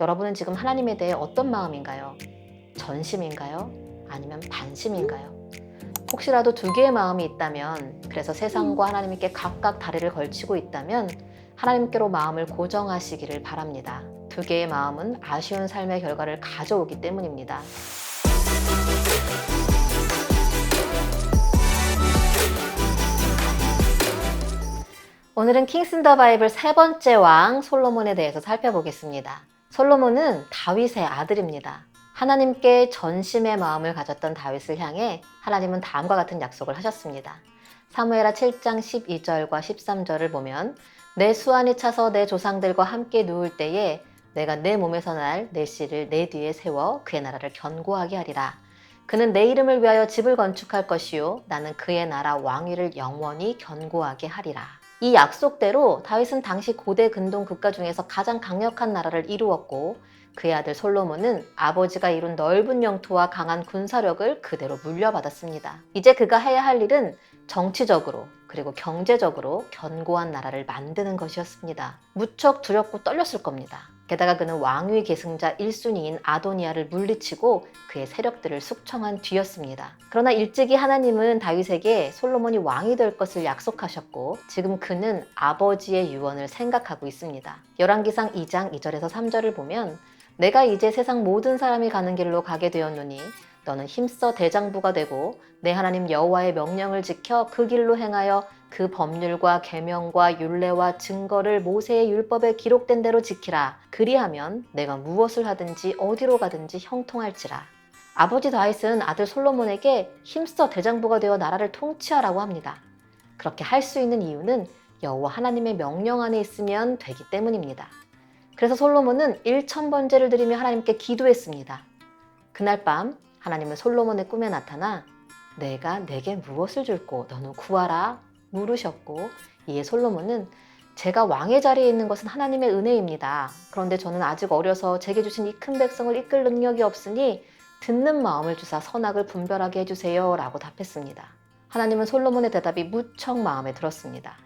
여러분은 지금 하나님에 대해 어떤 마음인가요? 전심인가요? 아니면 반심인가요? 혹시라도 두 개의 마음이 있다면, 그래서 세상과 하나님께 각각 다리를 걸치고 있다면, 하나님께로 마음을 고정하시기를 바랍니다. 두 개의 마음은 아쉬운 삶의 결과를 가져오기 때문입니다. 오늘은 킹스 더 바이블 세 번째 왕 솔로몬에 대해서 살펴보겠습니다. 솔로몬은 다윗의 아들입니다. 하나님께 전심의 마음을 가졌던 다윗을 향해 하나님은 다음과 같은 약속을 하셨습니다. 사무엘하 7장 12절과 13절을 보면 내 수완이 차서 내 조상들과 함께 누울 때에 내가 내 몸에서 날 내 씨를 내 뒤에 세워 그의 나라를 견고하게 하리라. 그는 내 이름을 위하여 집을 건축할 것이요 나는 그의 나라 왕위를 영원히 견고하게 하리라. 이 약속대로 다윗은 당시 고대 근동 국가 중에서 가장 강력한 나라를 이루었고 그의 아들 솔로몬은 아버지가 이룬 넓은 영토와 강한 군사력을 그대로 물려받았습니다. 이제 그가 해야 할 일은 정치적으로 그리고 경제적으로 견고한 나라를 만드는 것이었습니다. 무척 두렵고 떨렸을 겁니다. 게다가 그는 왕위 계승자 1순위인 아도니아를 물리치고 그의 세력들을 숙청한 뒤였습니다. 그러나 일찍이 하나님은 다윗에게 솔로몬이 왕이 될 것을 약속하셨고 지금 그는 아버지의 유언을 생각하고 있습니다. 열왕기상 2장 2절에서 3절을 보면 내가 이제 세상 모든 사람이 가는 길로 가게 되었노니 너는 힘써 대장부가 되고 내 하나님 여호와의 명령을 지켜 그 길로 행하여 그 법률과 계명과 율례와 증거를 모세의 율법에 기록된 대로 지키라. 그리하면 내가 무엇을 하든지 어디로 가든지 형통할지라. 아버지 다윗은 아들 솔로몬에게 힘써 대장부가 되어 나라를 통치하라고 합니다. 그렇게 할 수 있는 이유는 여호와 하나님의 명령 안에 있으면 되기 때문입니다. 그래서 솔로몬은 1천 번제를 드리며 하나님께 기도했습니다. 그날 밤 하나님은 솔로몬의 꿈에 나타나 내가 내게 무엇을 줄고 너는 구하라 물으셨고 이에 솔로몬은 제가 왕의 자리에 있는 것은 하나님의 은혜입니다. 그런데 저는 아직 어려서 제게 주신 이 큰 백성을 이끌 능력이 없으니 듣는 마음을 주사 선악을 분별하게 해주세요 라고 답했습니다. 하나님은 솔로몬의 대답이 무척 마음에 들었습니다.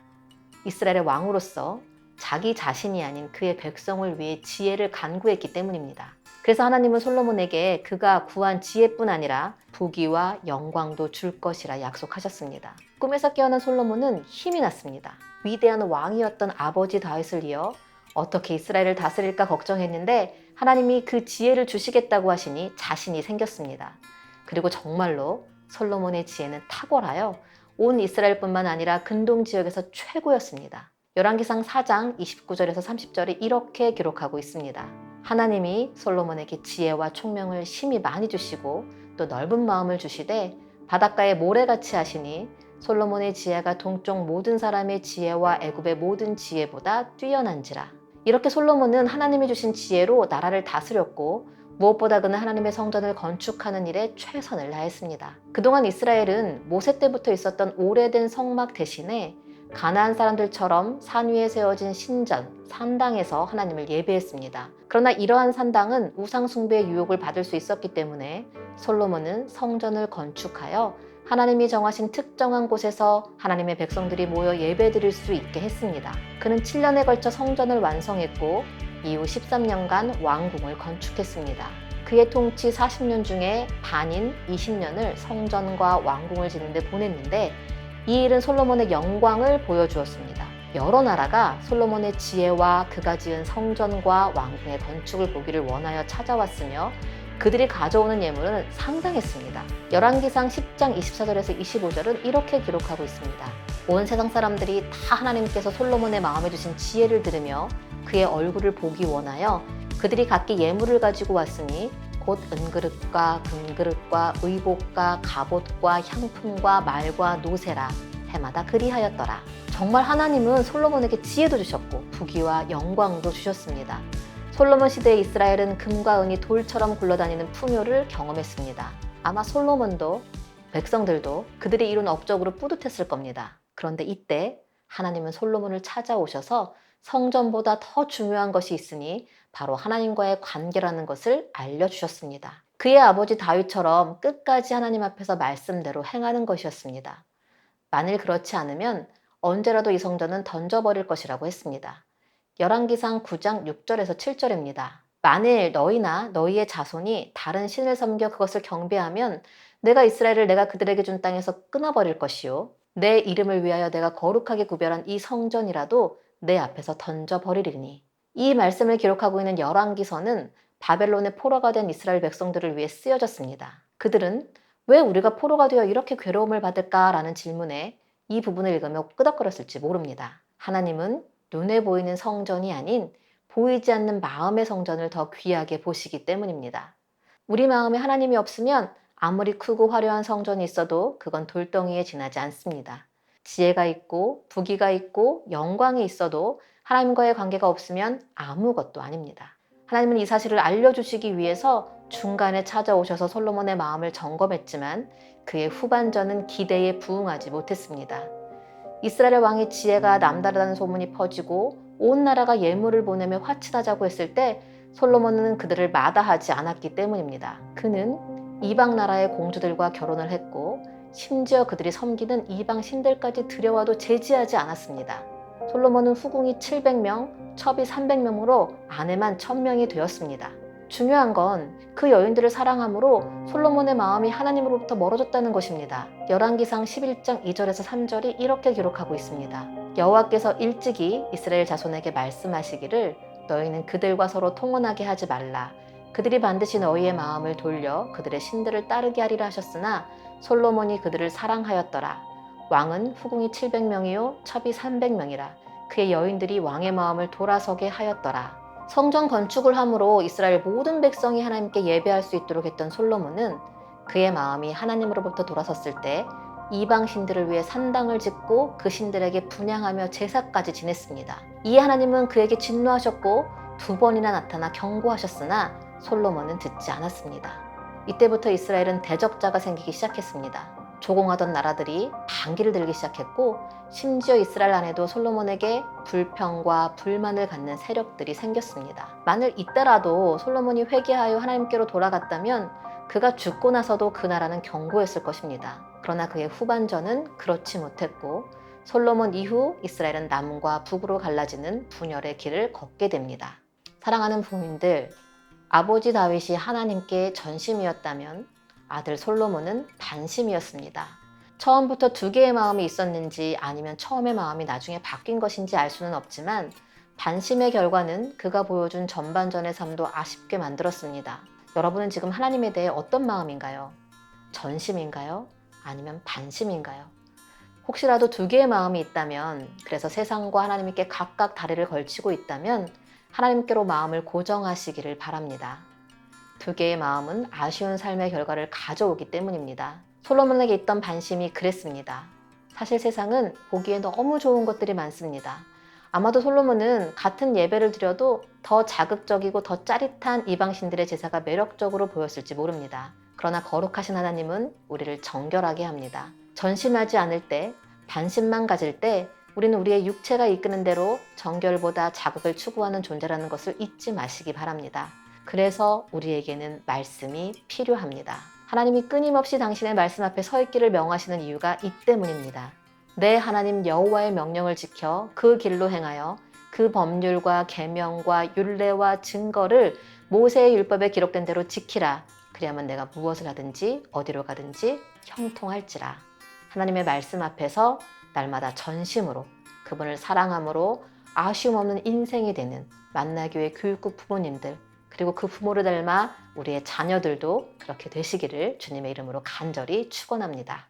이스라엘의 왕으로서 자기 자신이 아닌 그의 백성을 위해 지혜를 간구했기 때문입니다. 그래서 하나님은 솔로몬에게 그가 구한 지혜뿐 아니라 부귀와 영광도 줄 것이라 약속하셨습니다. 꿈에서 깨어난 솔로몬은 힘이 났습니다. 위대한 왕이었던 아버지 다윗을 이어 어떻게 이스라엘을 다스릴까 걱정했는데 하나님이 그 지혜를 주시겠다고 하시니 자신이 생겼습니다. 그리고 정말로 솔로몬의 지혜는 탁월하여 온 이스라엘뿐만 아니라 근동 지역에서 최고였습니다. 열왕기상 4장 29절에서 30절에 이렇게 기록하고 있습니다. 하나님이 솔로몬에게 지혜와 총명을 심히 많이 주시고 또 넓은 마음을 주시되 바닷가에 모래같이 하시니 솔로몬의 지혜가 동쪽 모든 사람의 지혜와 애굽의 모든 지혜보다 뛰어난지라. 이렇게 솔로몬은 하나님이 주신 지혜로 나라를 다스렸고 무엇보다 그는 하나님의 성전을 건축하는 일에 최선을 다했습니다. 그동안 이스라엘은 모세 때부터 있었던 오래된 성막 대신에 가나안 사람들처럼 산 위에 세워진 신전, 산당에서 하나님을 예배했습니다. 그러나 이러한 산당은 우상 숭배의 유혹을 받을 수 있었기 때문에 솔로몬은 성전을 건축하여 하나님이 정하신 특정한 곳에서 하나님의 백성들이 모여 예배드릴 수 있게 했습니다. 그는 7년에 걸쳐 성전을 완성했고 이후 13년간 왕궁을 건축했습니다. 그의 통치 40년 중에 반인 20년을 성전과 왕궁을 짓는 데 보냈는데 이 일은 솔로몬의 영광을 보여주었습니다. 여러 나라가 솔로몬의 지혜와 그가 지은 성전과 왕궁의 건축을 보기를 원하여 찾아왔으며 그들이 가져오는 예물은 상당했습니다. 열왕기상 10장 24절에서 25절은 이렇게 기록하고 있습니다. 온 세상 사람들이 다 하나님께서 솔로몬의 마음에 주신 지혜를 들으며 그의 얼굴을 보기 원하여 그들이 각기 예물을 가지고 왔으니 곧 은그릇과 금그릇과 의복과 갑옷과 향품과 말과 노새라 해마다 그리하였더라. 정말 하나님은 솔로몬에게 지혜도 주셨고 부귀와 영광도 주셨습니다. 솔로몬 시대의 이스라엘은 금과 은이 돌처럼 굴러다니는 풍요를 경험했습니다. 아마 솔로몬도 백성들도 그들이 이룬 업적으로 뿌듯했을 겁니다. 그런데 이때 하나님은 솔로몬을 찾아오셔서 성전보다 더 중요한 것이 있으니 바로 하나님과의 관계라는 것을 알려주셨습니다. 그의 아버지 다윗처럼 끝까지 하나님 앞에서 말씀대로 행하는 것이었습니다. 만일 그렇지 않으면 언제라도 이 성전은 던져버릴 것이라고 했습니다. 열왕기상 9장 6절에서 7절입니다. 만일 너희나 너희의 자손이 다른 신을 섬겨 그것을 경배하면 내가 이스라엘을 내가 그들에게 준 땅에서 끊어버릴 것이요 내 이름을 위하여 내가 거룩하게 구별한 이 성전이라도 내 앞에서 던져버리리니 이 말씀을 기록하고 있는 열왕기서는 바벨론의 포로가 된 이스라엘 백성들을 위해 쓰여졌습니다. 그들은 왜 우리가 포로가 되어 이렇게 괴로움을 받을까라는 질문에 이 부분을 읽으며 끄덕거렸을지 모릅니다. 하나님은 눈에 보이는 성전이 아닌 보이지 않는 마음의 성전을 더 귀하게 보시기 때문입니다. 우리 마음에 하나님이 없으면 아무리 크고 화려한 성전이 있어도 그건 돌덩이에 지나지 않습니다. 지혜가 있고 부기가 있고 영광이 있어도 하나님과의 관계가 없으면 아무것도 아닙니다. 하나님은 이 사실을 알려주시기 위해서 중간에 찾아오셔서 솔로몬의 마음을 점검했지만 그의 후반전은 기대에 부응하지 못했습니다. 이스라엘 왕의 지혜가 남다르다는 소문이 퍼지고 온 나라가 예물을 보내며 화친하자고 했을 때 솔로몬은 그들을 마다하지 않았기 때문입니다. 그는 이방 나라의 공주들과 결혼을 했고 심지어 그들이 섬기는 이방 신들까지 들여와도 제지하지 않았습니다. 솔로몬은 후궁이 700명, 첩이 300명으로 아내만 1000명이 되었습니다. 중요한 건 그 여인들을 사랑함으로 솔로몬의 마음이 하나님으로부터 멀어졌다는 것입니다. 열왕기상 11장 2절에서 3절이 이렇게 기록하고 있습니다. 여호와께서 일찍이 이스라엘 자손에게 말씀하시기를 너희는 그들과 서로 통혼하게 하지 말라. 그들이 반드시 너희의 마음을 돌려 그들의 신들을 따르게 하리라 하셨으나 솔로몬이 그들을 사랑하였더라. 왕은 후궁이 700명이요 첩이 300명이라. 그의 여인들이 왕의 마음을 돌아서게 하였더라. 성전 건축을 함으로 이스라엘 모든 백성이 하나님께 예배할 수 있도록 했던 솔로몬은 그의 마음이 하나님으로부터 돌아섰을 때 이방 신들을 위해 산당을 짓고 그 신들에게 분양하며 제사까지 지냈습니다. 이에 하나님은 그에게 진노하셨고 두 번이나 나타나 경고하셨으나 솔로몬은 듣지 않았습니다. 이때부터 이스라엘은 대적자가 생기기 시작했습니다. 조공하던 나라들이 반기를 들기 시작했고 심지어 이스라엘 안에도 솔로몬에게 불평과 불만을 갖는 세력들이 생겼습니다. 만일 이때라도 솔로몬이 회개하여 하나님께로 돌아갔다면 그가 죽고 나서도 그 나라는 견고했을 것입니다. 그러나 그의 후반전은 그렇지 못했고 솔로몬 이후 이스라엘은 남과 북으로 갈라지는 분열의 길을 걷게 됩니다. 사랑하는 부모님들, 아버지 다윗이 하나님께 전심이었다면 아들 솔로몬은 반심이었습니다. 처음부터 두 개의 마음이 있었는지 아니면 처음의 마음이 나중에 바뀐 것인지 알 수는 없지만 반심의 결과는 그가 보여준 전반전의 삶도 아쉽게 만들었습니다. 여러분은 지금 하나님에 대해 어떤 마음인가요? 전심인가요? 아니면 반심인가요? 혹시라도 두 개의 마음이 있다면 그래서 세상과 하나님께 각각 다리를 걸치고 있다면 하나님께로 마음을 고정하시기를 바랍니다. 두 개의 마음은 아쉬운 삶의 결과를 가져오기 때문입니다. 솔로몬에게 있던 반심이 그랬습니다. 사실 세상은 보기에 너무 좋은 것들이 많습니다. 아마도 솔로몬은 같은 예배를 드려도 더 자극적이고 더 짜릿한 이방신들의 제사가 매력적으로 보였을지 모릅니다. 그러나 거룩하신 하나님은 우리를 정결하게 합니다. 전심하지 않을 때, 반심만 가질 때 우리는 우리의 육체가 이끄는 대로 정결보다 자극을 추구하는 존재라는 것을 잊지 마시기 바랍니다. 그래서 우리에게는 말씀이 필요합니다. 하나님이 끊임없이 당신의 말씀 앞에 서 있기를 명하시는 이유가 이 때문입니다. 내 하나님 여호와의 명령을 지켜 그 길로 행하여 그 법률과 계명과 율례와 증거를 모세의 율법에 기록된 대로 지키라. 그리하면 내가 무엇을 하든지 어디로 가든지 형통할지라. 하나님의 말씀 앞에서 날마다 전심으로 그분을 사랑함으로 아쉬움 없는 인생이 되는 만나교회 교육국 부모님들 그리고 그 부모를 닮아 우리의 자녀들도 그렇게 되시기를 주님의 이름으로 간절히 축원합니다.